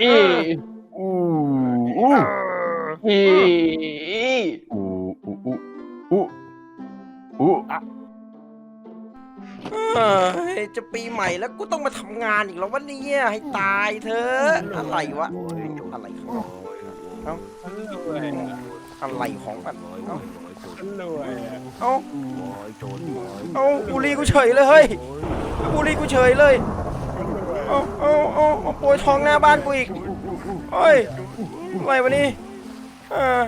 อีอูอูอีอูอูอูอูอูอะเฮ้ยจะปีใหม่แล้วกูต้องมาทำงานอีกแล้ววันนี้ให้ตายเถอะอะไรวะอะไรของเอ้าอะไรของมันเอ้าเอ้าเอ้าบุรีกูเฉยเลยเฮ้ยบุรีกูเฉยเลย เอ้าเอาเอามาโปรยทองหน้าบ้านกูอีกเฮ้ยอะไรวะนี่เออ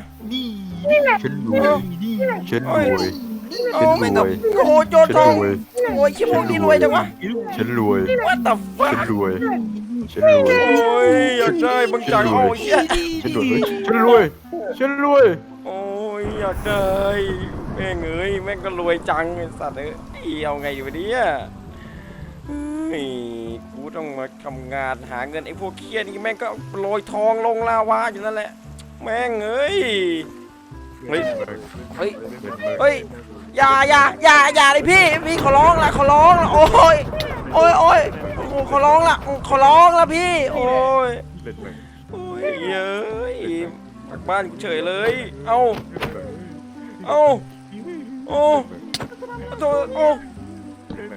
ฉันรวย ฉันรวยเอ้าไม่กับโอ้โหโจรทอง โอ้ยชิพวกนี้รวยจังวะ ฉันรวย What the ฉั fuck นรวย ฉันรวย โอ้ยอยากได้บางจังโอ้ยเหี้ยฉันรวย ฉันรวย ฉันรวย โอ้ยอยากได้แม่งเอ้ยแม่งก็รวยจังไอ้สัตว์เอ้ยเอาไงอยู่วะเนี่ยเฮ้ย ต้องมาทำงานหาเงินไอ้พวกเครียดนี่แม่งก็โรยทองลงลาวาอยู่นั่นแหละ แม่งเอ้ย เฮ้ย เฮ้ย เฮ้ย อย่าอย่าอย่าอย่าเลยพี่ พี่ขอร้องละขอร้องละโอ้ย โอ้ยโอ้ยโอ้โหขอร้องละขอร้องละพี่ โอ้ยโอ้ยเย้ยกลับบ้านกูเฉยเลย เอาเอาเอาโถ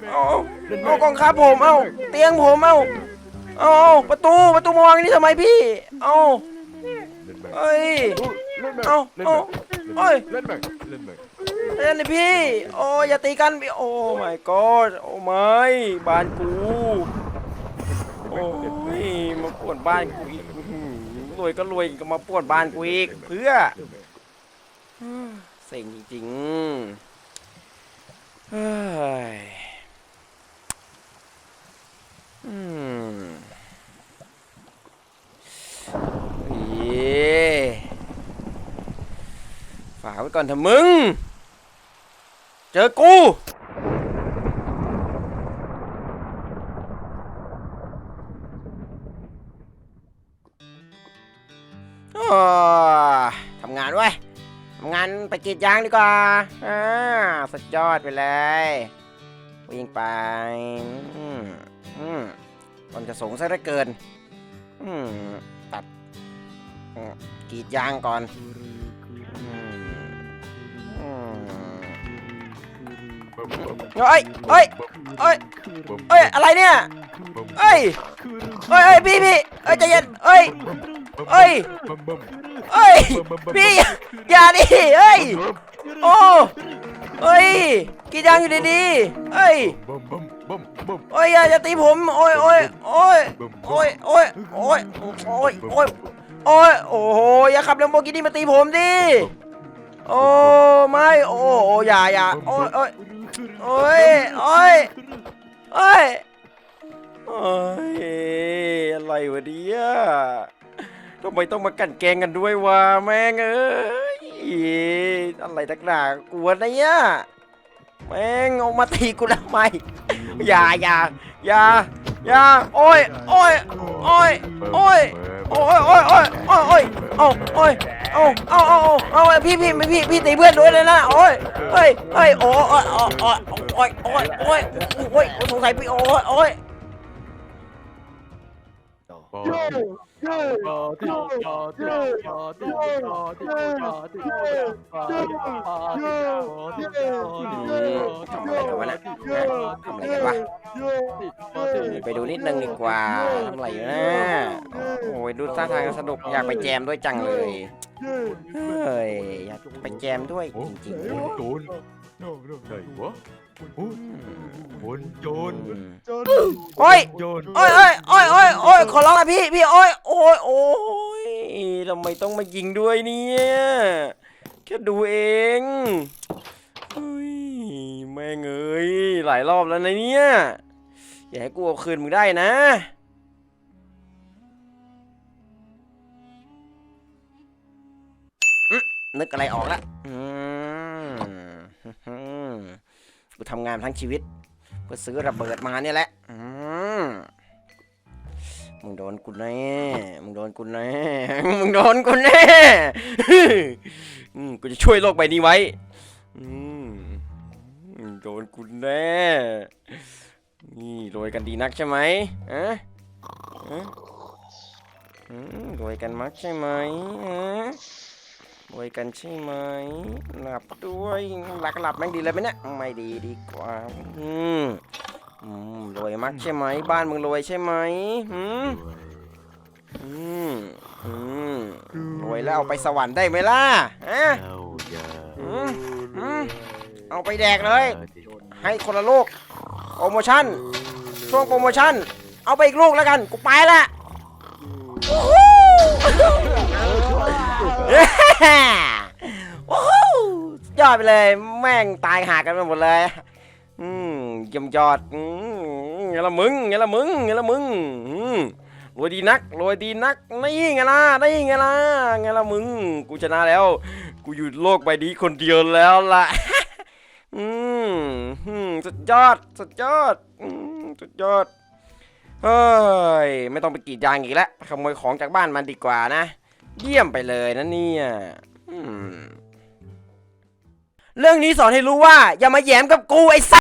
เอาเอาเอากองครับผมเอาเตียงผมเอาเอาเอาประตูประตูมาวางนี่ทำไมพี่เอาเอ้ยเอาเอาเอ้ยเล่นแบ่งเล่นแบ่งเล่นเลยพี่โอ้ยอย่าตีกันพี่โอ้ my god โอ้ไม่บ้านกูโอ้ยมาปวนบ้านกูอีกรวยก็รวยก็มาปวนบ้านกูอีกเพื่อเซ็งจริงๆเฮ้ยอืมเย้ฝา ก่อนเถอะมึง เจอกูอทำงานเว้ทำงานไปกรีดยางดีกว่าอ่าสุดยอดไปเลยวิ่งไปอืมอืมต้นจะสูงซะเหลือเกิน อืมตัดกรีดยางก่อน เฮ้ยเฮ้ยเฮ้ยเฮ้ยอะไรเนี่ยเฮ้ยเฮ้ยเฮ้ยพี่พี่เฮ้ยใจเย็นเฮ้ยเอ้ยเฮ้ยพี่อย่าดิเฮ้ยโอ้เฮ้ยกีดยางอยู่ดีๆเฮ้ยโอ้ยอย่าอย่าตีผมโอ้ยโอ้ยโอ้ยโอ้ยโอ้ยโอ้ยโอ้ยโอ้ยโอ้ยโอ้โหอย่าขับลัมโบกินี่มาตีผมดิโอ้ไม่โอ้โอ้อย่าอย่าโอ้ยโอ้ย โอ้ยโอ้ยโอ้ยโอ้ยอะไรวะเนี่ยทำไมต้องมากันแกงกันด้วยวะแม่งเอ้ยอะไรตักหนากวนะเนี่ยแม่งออกมาตีกูทำไหมอย่าอย่าอย่า อย่าโอ้ยโอ้ยโอ้ยโอ้ยโอ้ยโอ้ยโอ้ยโอ้ยโอ้ยเอาโอ้ยเอาเอาเอาเอาพี่พี่พี่พี่ตีเพื่อนด้วยเลยนะโอ้ยเฮ้ยเฮ้ยโอ้ยโอ้ยโอ้ยโอ้ยโอ้ยโอ้ยโอ้ยสงสัยพี่โอ้ยโอ้ย ไรกันวะนะทำอะไรกันวะไปดูนิดนึงดีกว่าทำอะไรอยู่นะโอ้ยดูท่าทางสนุกอยากไปแจมด้วยจังเลยเฮ้ยอยากไปแจมด้วยจริงโหโจ รไหนโอ้คนโจรโอ้ย โจรโอ้ยโอ้ยโอ้ยโอ้ยโอ้ยขอร้องละพี่พี่โอ้ยโอ้ยโอ้ยทำไมต้องมายิงด้วยเนี่ยแค่ดูเองเฮ้ยแม่งเอ้ยหลายรอบแล้วนะเนี่ยอย่าให้กูเอาคืนมึงได้นะนึกอะไรออกละอืม กูทำงานทั้งชีวิต เพื่อซื้อระเบิดมาเนี่ยแหละมึงโดนกูแน่ มึงโดนกูแน่ มึงโดนกูแน่กูจะช่วยโลกใบนี้ไว้มึงโดนกูแน่ นี่รวยกันดีนักใช่ไหมอะรวยกันมักใช่ไหมฮะ รวยกันใช่ไหมหลับด้วยหลักหลับแม่งดีเลยไหมเนี่ยไม่ดีดีกว่าอืมอืมรวยมักใช่ไหมบ้านมึงรวยใช่ไหมหืมอืมอืมรวยแล้วเอาไปสวรรค์ได้ไหมล่ะฮะเอาอย่าอืมอืมเอาไปแดกเลย ให้คนละลูกโปรโมชั่น ช่วงโปรโมชั่น เอาไปอีกลูกแล้วกันกูไปละ วู้ฮู้เย้วู้ฮู้สุดยอดไปเลย แม่งตายหากันไปหมดเลย อืมเยี่ยมยอดอืมไงละมึงไงละมึงไงละมึงอืมรวยดีนักรวยดีนักนี่ไงล่ะนี่ไงล่ะไงละมึง กูชนะแล้ว กูอยู่โลกใบนี้คนเดียวแล้วล่ะอืมอืมสุดยอดสุดยอดสุดยอดเฮ้ย ไม่ต้องไปกรีดยางอีกแล้วขโมยของจากบ้านมันดีกว่านะ เยี่ยมไปเลยนะเนี่ยอืมเรื่องนี้สอนให้รู้ว่า อย่ามาแย้มกับกูไอ้สัส